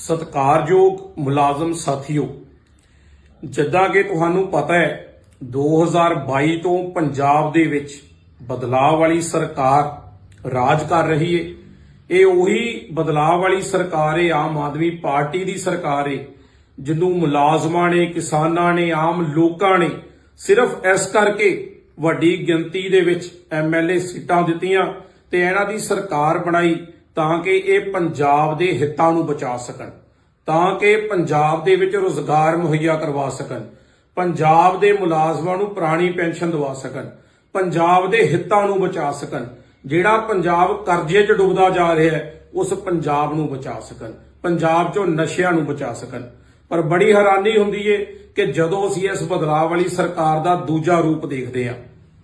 ਸਤਿਕਾਰਯੋਗ ਮੁਲਾਜ਼ਮ ਸਾਥੀਓ, ਜਿੱਦਾਂ ਕਿ ਤੁਹਾਨੂੰ ਪਤਾ ਹੈ 2022 ਤੋਂ ਪੰਜਾਬ ਦੇ ਵਿੱਚ ਬਦਲਾਅ ਵਾਲੀ ਸਰਕਾਰ ਰਾਜ ਕਰ ਰਹੀ ਹੈ ਇਹ ਉਹੀ ਬਦਲਾਅ ਵਾਲੀ ਸਰਕਾਰ ਏ, ਆਮ ਆਦਮੀ ਪਾਰਟੀ ਦੀ ਸਰਕਾਰ ਏ, ਜਿਹਨੂੰ ਮੁਲਾਜ਼ਮਾਂ ਨੇ, ਕਿਸਾਨਾਂ ਨੇ, ਆਮ ਲੋਕਾਂ ਨੇ ਸਿਰਫ ਇਸ ਕਰਕੇ ਵੱਡੀ ਗਿਣਤੀ ਦੇ ਵਿੱਚ ਐਮਐਲਏ ਸੀਟਾਂ ਦਿੱਤੀਆਂ ਤੇ ਇਹਨਾਂ ਦੀ ਸਰਕਾਰ ਬਣਾਈ। ਤਾਂ ਕਿ ਇਹ ਪੰਜਾਬ ਦੇ ਹਿੱਤਾਂ ਨੂੰ ਬਚਾ ਸਕਣ, ਤਾਂ ਕਿ ਪੰਜਾਬ ਦੇ ਵਿੱਚ ਰੋਜ਼ਗਾਰ ਮੁਹੱਈਆ ਕਰਵਾ ਸਕਣ, ਪੰਜਾਬ ਦੇ ਮੁਲਾਜ਼ਮਾਂ ਨੂੰ ਪੁਰਾਣੀ ਪੈਨਸ਼ਨ ਦਵਾ ਸਕਣ, ਪੰਜਾਬ ਦੇ ਹਿੱਤਾਂ ਨੂੰ ਬਚਾ ਸਕਣ, ਜਿਹੜਾ ਪੰਜਾਬ ਕਰਜ਼ੇ 'ਚ ਡੁੱਬਦਾ ਜਾ ਰਿਹਾ ਹੈ, ਉਸ ਪੰਜਾਬ ਨੂੰ ਬਚਾ ਸਕਣ, ਪੰਜਾਬ 'ਚੋਂ ਨਸ਼ਿਆਂ ਨੂੰ ਬਚਾ ਸਕਣ। ਪਰ ਬੜੀ ਹੈਰਾਨੀ ਹੁੰਦੀ ਏ ਕਿ ਜਦੋਂ ਅਸੀਂ ਇਸ ਬਦਲਾਅ ਵਾਲੀ ਸਰਕਾਰ ਦਾ ਦੂਜਾ ਰੂਪ ਦੇਖਦੇ ਹਾਂ,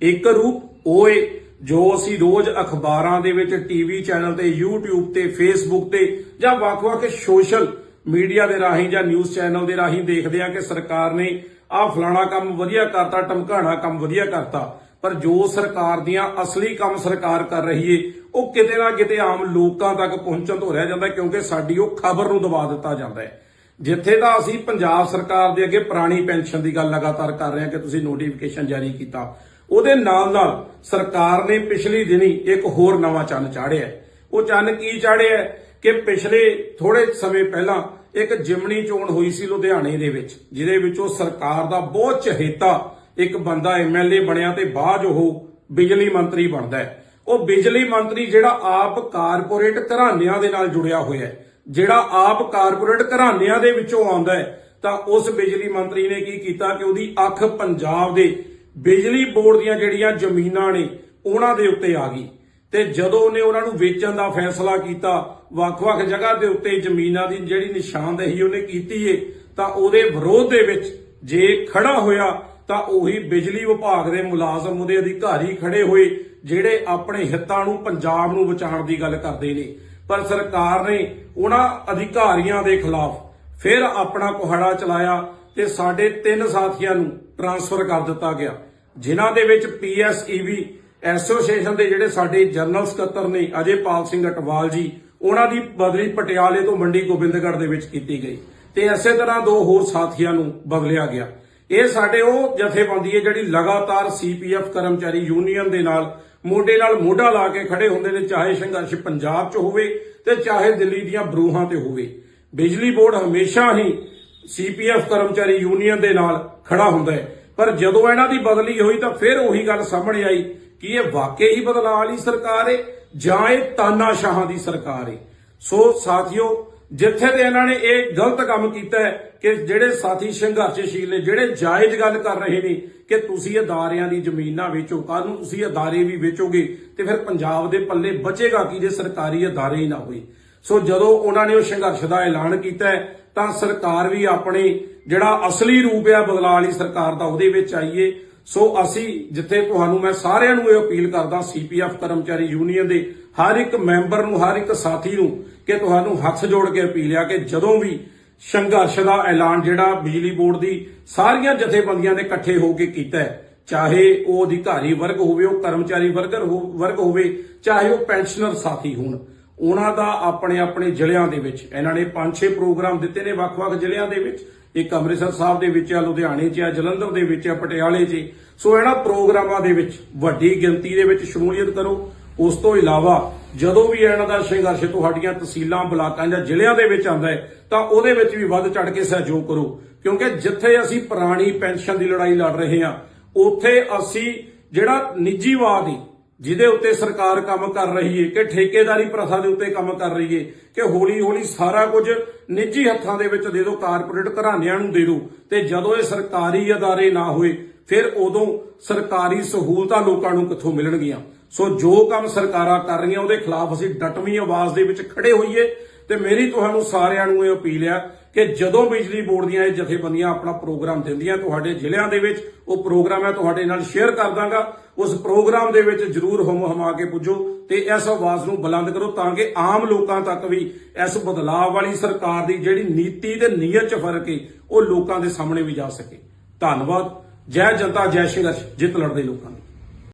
ਇੱਕ ਰੂਪ ਉਹ ਏ ਜੋ ਅਸੀਂ ਰੋਜ਼ ਅਖਬਾਰਾਂ ਦੇ ਵਿੱਚ ਟੀਵੀ ਚੈਨਲ ਤੇ YouTube ਤੇ Facebook ਤੇ ਜਾਂ ਵੱਖ-ਵੱਖ ਸੋਸ਼ਲ ਮੀਡੀਆ ਦੇ ਰਾਹੀਂ ਜਾਂ ਨਿਊਜ਼ ਚੈਨਲ ਦੇ ਰਾਹੀਂ ਦੇਖਦੇ ਆ ਕਿ ਸਰਕਾਰ ਨੇ ਆਹ ਫਲਾਣਾ ਕੰਮ ਵਧੀਆ ਕਰਤਾ ਟਮਕਾਣਾ ਕੰਮ ਵਧੀਆ ਕਰਤਾ, ਪਰ ਜੋ ਸਰਕਾਰ ਦੀਆਂ ਅਸਲੀ ਕੰਮ ਸਰਕਾਰ ਕਰ ਰਹੀ ਏ, ਉਹ ਕਿਤੇ ਨਾ ਕਿਤੇ ਆਮ ਲੋਕਾਂ ਤੱਕ ਪਹੁੰਚਣ ਤੋਂ ਰਹਿ ਜਾਂਦਾ ਕਿਉਂਕਿ ਸਾਡੀ ਉਹ ਖਬਰ ਨੂੰ ਦਬਾ ਦਿੱਤਾ ਜਾਂਦਾ ਹੈ। ਜਿੱਥੇ ਤਾਂ ਅਸੀਂ ਪੰਜਾਬ ਸਰਕਾਰ ਦੇ ਅੱਗੇ ਪੁਰਾਣੀ ਪੈਨਸ਼ਨ ਦੀ ਗੱਲ ਲਗਾਤਾਰ ਕਰ ਰਹੇ ਹਾਂ ਕਿ ਤੁਸੀਂ ਨੋਟੀਫਿਕੇਸ਼ਨ ਜਾਰੀ ਕੀਤਾ। ਉਹਦੇ ਨਾਲ ਨਾਲ ਸਰਕਾਰ ਨੇ ਪਿਛਲੀ ਦਿਨੀ ਇੱਕ ਹੋਰ ਨਵਾਂ ਚੰਨ ਚਾੜਿਆ। ਉਹ ਚੰਨ ਕੀ ਚਾੜਿਆ? ਕਿ ਪਿਛਲੇ ਥੋੜੇ ਸਮੇਂ ਪਹਿਲਾਂ ਇੱਕ ਜਿਮਣੀ ਚੋਣ ਹੋਈ ਸੀ ਲੁਧਿਆਣੇ ਦੇ ਵਿੱਚ, ਜਿਹਦੇ ਵਿੱਚ ਉਹ ਸਰਕਾਰ ਦਾ ਬਹੁਤ ਚਹੇਤਾ ਇੱਕ ਬੰਦਾ ਐਮਐਲਏ ਬਣਿਆ ਤੇ ਬਾਅਦ ਉਹ ਬਿਜਲੀ ਮੰਤਰੀ ਬਣਦਾ ਹੈ। ਉਹ ਬਿਜਲੀ ਮੰਤਰੀ ਜਿਹੜਾ ਆਪ ਕਾਰਪੋਰੇਟ ਘਰਾਣਿਆਂ ਦੇ ਨਾਲ ਜੁੜਿਆ ਹੋਇਆ ਹੈ। ਜਿਹੜਾ ਆਪ ਕਾਰਪੋਰੇਟ ਘਰਾਣਿਆਂ ਦੇ ਵਿੱਚੋਂ ਆਉਂਦਾ ਹੈ, ਤਾਂ ਉਸ ਬਿਜਲੀ ਮੰਤਰੀ ਨੇ ਕੀ ਕੀਤਾ ਕਿ ਉਹਦੀ ਅੱਖ ਪੰਜਾਬ ਦੇ ਬਿਜਲੀ ਬੋਰਡ ਦੀਆਂ ਜਿਹੜੀਆਂ ਜ਼ਮੀਨਾਂ ਨੇ, ਉਹਨਾਂ ਦੇ ਉੱਤੇ ਆ ਗਈ। ਤੇ ਜਦੋਂ ਉਹਨੇ ਉਹਨਾਂ ਨੂੰ ਵੇਚਣ ਦਾ ਫੈਸਲਾ ਕੀਤਾ, ਵੱਖ-ਵੱਖ ਜਗ੍ਹਾ ਦੇ ਉੱਤੇ ਜ਼ਮੀਨਾਂ ਦੀ ਜਿਹੜੀ ਨਿਸ਼ਾਨਦੇਹੀ ਉਹਨੇ ਕੀਤੀ ਏ, ਤਾਂ ਉਹਦੇ ਵਿਰੋਧ ਦੇ ਵਿੱਚ ਜੇ ਖੜਾ ਹੋਇਆ, ਤਾਂ ਉਹੀ ਬਿਜਲੀ ਵਿਭਾਗ ਦੇ ਮੁਲਾਜ਼ਮ, ਉਹਦੇ ਅਧਿਕਾਰੀ ਖੜੇ ਹੋਏ, ਜਿਹੜੇ ਆਪਣੇ ਹਿੱਤਾਂ ਨੂੰ, ਪੰਜਾਬ ਨੂੰ ਬਚਾਉਣ ਦੀ ਗੱਲ ਕਰਦੇ ਨੇ। ਪਰ ਸਰਕਾਰ ਨੇ ਉਹਨਾਂ ਅਧਿਕਾਰੀਆਂ ਦੇ ਖਿਲਾਫ ਫਿਰ ਆਪਣਾ ਕੁਹਾੜਾ ਚਲਾਇਆ ਤੇ ਸਾਡੇ ਤਿੰਨ ਸਾਥੀਆਂ ਨੂੰ ਟਰਾਂਸਫਰ ਕਰ ਦਿੱਤਾ ਗਿਆ। ਜਿਨ੍ਹਾਂ ਦੇ ਵਿੱਚ ਪੀਐਸਈਬੀ ਐਸੋਸੀਏਸ਼ਨ ਦੇ ਜਿਹੜੇ ਸਾਡੇ ਜਨਰਲ ਸਕੱਤਰ ਨੇ ਅਜੇਪਾਲ ਸਿੰਘ ਅਟਵਾਲ ਜੀ, ਉਹਨਾਂ ਦੀ ਬਦਲੀ ਪਟਿਆਲੇ ਤੋਂ ਮੰਡੀ ਗੋਬਿੰਦਗੜ੍ਹ ਦੇ ਵਿੱਚ ਕੀਤੀ ਗਈ। ਤੇ ਇਸੇ ਤਰ੍ਹਾਂ ਦੋ ਹੋਰ ਸਾਥੀਆਂ ਨੂੰ ਬਦਲਿਆ ਗਿਆ। ਇਹ ਸਾਡੇ ਉਹ ਜਥੇਬੰਦੀ ਹੈ ਜਿਹੜੀ ਲਗਾਤਾਰ ਸੀਪੀਐਫ ਕਰਮਚਾਰੀ ਯੂਨੀਅਨ ਦੇ ਨਾਲ ਮੋਢੇ ਨਾਲ ਮੋਢਾ ਲਾ ਕੇ ਖੜੇ ਹੁੰਦੇ ਨੇ, ਚਾਹੇ ਸੰਘਰਸ਼ ਪੰਜਾਬ 'ਚ ਹੋਵੇ ਤੇ ਚਾਹੇ ਦਿੱਲੀ ਦੀਆਂ ਬਰੂਹਾਂ ਤੇ ਹੋਵੇ। ਬਿਜਲੀ ਬੋਰਡ ਹਮੇਸ਼ਾ ਹੀ ਸੀਪੀਐਫ ਕਰਮਚਾਰੀ ਯੂਨੀਅਨ ਦੇ ਨਾਲ ਖੜਾ ਹੁੰਦਾ ਹੈ। ਪਰ ਜਦੋਂ ਇਹਨਾਂ ਦੀ ਬਦਲੀ ਹੋਈ ਤਾਂ ਫਿਰ ਉਹੀ ਗੱਲ ਸਾਹਮਣੇ ਆਈ ਕਿ ਇਹ ਵਾਕਈ ਹੀ ਬਦਲਾਅ ਵਾਲੀ ਸਰਕਾਰ ਹੈ ਜਾਂ ਇਹ ਤਾਨਾਸ਼ਾਹਾਂ ਦੀ ਸਰਕਾਰ ਹੈ ਸੋ ਸਾਥੀਓ, ਜਿੱਥੇ ਤੇ ਇਹਨਾਂ ਨੇ ਇਹ ਗਲਤ ਕੰਮ ਕੀਤਾ ਹੈ ਕਿ ਜਿਹੜੇ ਸਾਥੀ ਸੰਘਰਸ਼ਸ਼ੀਲ ਨੇ, ਜਿਹੜੇ ਜਾਇਜ਼ ਗੱਲ ਕਰ ਰਹੇ ਨੇ ਕਿ ਤੁਸੀਂ ਅਦਾਰਿਆਂ ਦੀ ਜ਼ਮੀਨ ਨਾ ਵੇਚੋ ਕੱਲ ਨੂੰ ਤੁਸੀਂ ਅਦਾਰੇ ਵੀ ਵੇਚੋਗੇ ਤੇ ਫਿਰ ਪੰਜਾਬ ਦੇ ਪੱਲੇ ਬਚੇਗਾ ਕੀ ਜੇ ਸਰਕਾਰੀ ਅਦਾਰੇ ਹੀ ਨਾ ਹੋਏ। ਸੋ ਜਦੋਂ ਉਹਨਾਂ ਨੇ ਉਹ ਸੰਘਰਸ਼ ਦਾ ਐਲਾਨ ਕੀਤਾ ਤਾਂ ਸਰਕਾਰ ਵੀ ਆਪਣੇ ਜਿਹੜਾ ਅਸਲੀ ਰੂਪ ਹੈ ਬਦਲਾਅ ਵਾਲੀ ਸਰਕਾਰ ਦਾ ਉਹਦੇ ਵਿੱਚ ਆਈਏ। ਸੋ ਅਸੀਂ ਜਿੱਥੇ ਤੁਹਾਨੂੰ ਮੈਂ ਸਾਰਿਆਂ ਨੂੰ ਇਹ ਅਪੀਲ ਕਰਦਾ ਸੀਪੀਐਫ ਕਰਮਚਾਰੀ ਯੂਨੀਅਨ ਦੇ ਹਰ ਇੱਕ ਮੈਂਬਰ ਨੂੰ, ਹਰ ਇੱਕ ਸਾਥੀ ਨੂੰ, ਕਿ ਤੁਹਾਨੂੰ ਹੱਥ ਜੋੜ ਕੇ ਅਪੀਲ ਆ ਕਿ ਜਦੋਂ ਵੀ ਸੰਘਰਸ਼ ਦਾ ਐਲਾਨ ਜਿਹੜਾ ਬਿਜਲੀ ਬੋਰਡ ਦੀ ਸਾਰੀਆਂ ਜਥੇਬੰਦੀਆਂ ਨੇ ਇਕੱਠੇ ਹੋ ਕੇ ਕੀਤਾ ਹੈ, ਚਾਹੇ ਉਹ ਅਧਿਕਾਰੀ ਵਰਗ ਹੋਵੇ, ਉਹ ਕਰਮਚਾਰੀ ਵਰਗਰ ਹੋ- ਵਰਗ ਹੋਵੇ, ਚਾਹੇ ਉਹ ਪੈਨਸ਼ਨਰ ਸਾਥੀ ਹੋਣ ਉਹਨਾਂ ਦਾ ਆਪਣੇ ਆਪਣੇ ਜ਼ਿਲ੍ਹਿਆਂ ਦੇ ਵਿੱਚ, ਇਹਨਾਂ ਨੇ 5-6 ਪ੍ਰੋਗਰਾਮ ਦਿੱਤੇ ਨੇ ਵੱਖ-ਵੱਖ ਜ਼ਿਲ੍ਹਿਆਂ ਦੇ ਵਿੱਚ। ਇੱਕ ਅੰਮ੍ਰਿਤਸਰ ਸਾਹਿਬ ਦੇ ਵਿੱਚ ਆ, ਲੁਧਿਆਣੇ 'ਚ ਆ, ਜਲੰਧਰ ਦੇ ਵਿੱਚ ਆ, ਪਟਿਆਲੇ 'ਚ। ਸੋ ਇਹਨਾਂ ਪ੍ਰੋਗਰਾਮਾਂ ਦੇ ਵਿੱਚ ਵੱਡੀ ਗਿਣਤੀ ਦੇ ਵਿੱਚ ਸ਼ਮੂਲੀਅਤ ਕਰੋ। ਉਸ ਤੋਂ ਇਲਾਵਾ ਜਦੋਂ ਵੀ ਇਹਨਾਂ ਦਾ ਸੰਘਰਸ਼ ਤੁਹਾਡੀਆਂ ਤਹਿਸੀਲਾਂ, ਬਲਾਕਾਂ ਜਾਂ ਜ਼ਿਲ੍ਹਿਆਂ ਦੇ ਵਿੱਚ ਆਉਂਦਾ ਹੈ, ਤਾਂ ਉਹਦੇ ਵਿੱਚ ਵੀ ਵੱਧ ਚੜ ਕੇ ਸਹਿਯੋਗ ਕਰੋ। ਕਿਉਂਕਿ ਜਿੱਥੇ ਅਸੀਂ ਪੁਰਾਣੀ ਪੈਨਸ਼ਨ ਦੀ ਲੜਾਈ ਲੜ ਰਹੇ ਹਾਂ, ਉੱਥੇ ਅਸੀਂ ਜਿਹੜਾ ਨਿੱਜੀਵਾਦ ਹੈ ਜਿਹਦੇ ਉੱਤੇ ਸਰਕਾਰ ਕੰਮ ਕਰ ਰਹੀ ਹੈ ਕਿ ਠੇਕੇਦਾਰੀ ਪ੍ਰਥਾ ਦੇ ਉੱਤੇ ਕੰਮ ਕਰ ਰਹੀ ਹੈ ਕਿ ਹੌਲੀ ਹੌਲੀ ਸਾਰਾ ਕੁਝ ਨਿੱਜੀ ਹੱਥਾਂ ਦੇ ਵਿੱਚ ਦੇ ਦਿਓ ਕਾਰਪੋਰੇਟ ਘਰਾਣਿਆਂ ਨੂੰ ਦੇ ਦਿਓ ਤੇ ਜਦੋਂ ਇਹ ਸਰਕਾਰੀ ਅਦਾਰੇ ਨਾ ਹੋਏ, ਫਿਰ ਉਦੋਂ ਸਰਕਾਰੀ ਸਹੂਲਤਾਂ ਲੋਕਾਂ ਨੂੰ ਕਿੱਥੋਂ ਮਿਲਣਗੀਆਂ? ਸੋ ਜੋ ਕੰਮ ਸਰਕਾਰਾਂ ਕਰ ਰਹੀਆਂ, ਉਹਦੇ ਖਿਲਾਫ ਅਸੀਂ ਡਟਵੀਂ ਆਵਾਜ਼ ਦੇ ਵਿੱਚ ਖੜੇ ਹੋਈਏ, ਤੇ ਮੇਰੀ ਤੁਹਾਨੂੰ ਸਾਰਿਆਂ ਨੂੰ ਇਹ ਅਪੀਲ ਆ ਕਿ ਜਦੋਂ ਬਿਜਲੀ ਬੋਰਡ ਦੀਆਂ ਇਹ ਜਥੇਬੰਦੀਆਂ ਆਪਣਾ ਪ੍ਰੋਗਰਾਮ ਦਿੰਦੀਆਂ ਤੁਹਾਡੇ ਜ਼ਿਲ੍ਹਿਆਂ ਦੇ ਵਿੱਚ, ਉਹ ਪ੍ਰੋਗਰਾਮ ਮੈਂ ਤੁਹਾਡੇ ਨਾਲ ਸ਼ੇਅਰ ਕਰ ਦਾਂਗਾ। ਉਸ ਪ੍ਰੋਗਰਾਮ ਦੇ ਵਿੱਚ ਜਰੂਰ ਹਮ ਹਮਾ ਕੇ ਪੁੱਜੋ ਤੇ ਇਸ ਆਵਾਜ਼ ਨੂੰ ਬੁਲੰਦ ਕਰੋ ਤਾਂ ਕਿ ਆਮ ਲੋਕਾਂ ਤੱਕ ਵੀ ਇਸ ਬਦਲਾਅ ਵਾਲੀ ਸਰਕਾਰ ਦੀ ਜਿਹੜੀ ਨੀਤੀ ਤੇ ਨੀਅਤ 'ਚ ਫ਼ਰਕ ਹੈ ਉਹ ਲੋਕਾਂ ਦੇ ਸਾਹਮਣੇ ਵੀ ਜਾ ਸਕੇ। ਧੰਨਵਾਦ। ਜੈ ਜਨਤਾ, ਜੈ ਸੰਘਰਸ਼। ਜਿੱਤ ਲੜਦੇ ਲੋਕਾਂ ਦੀ।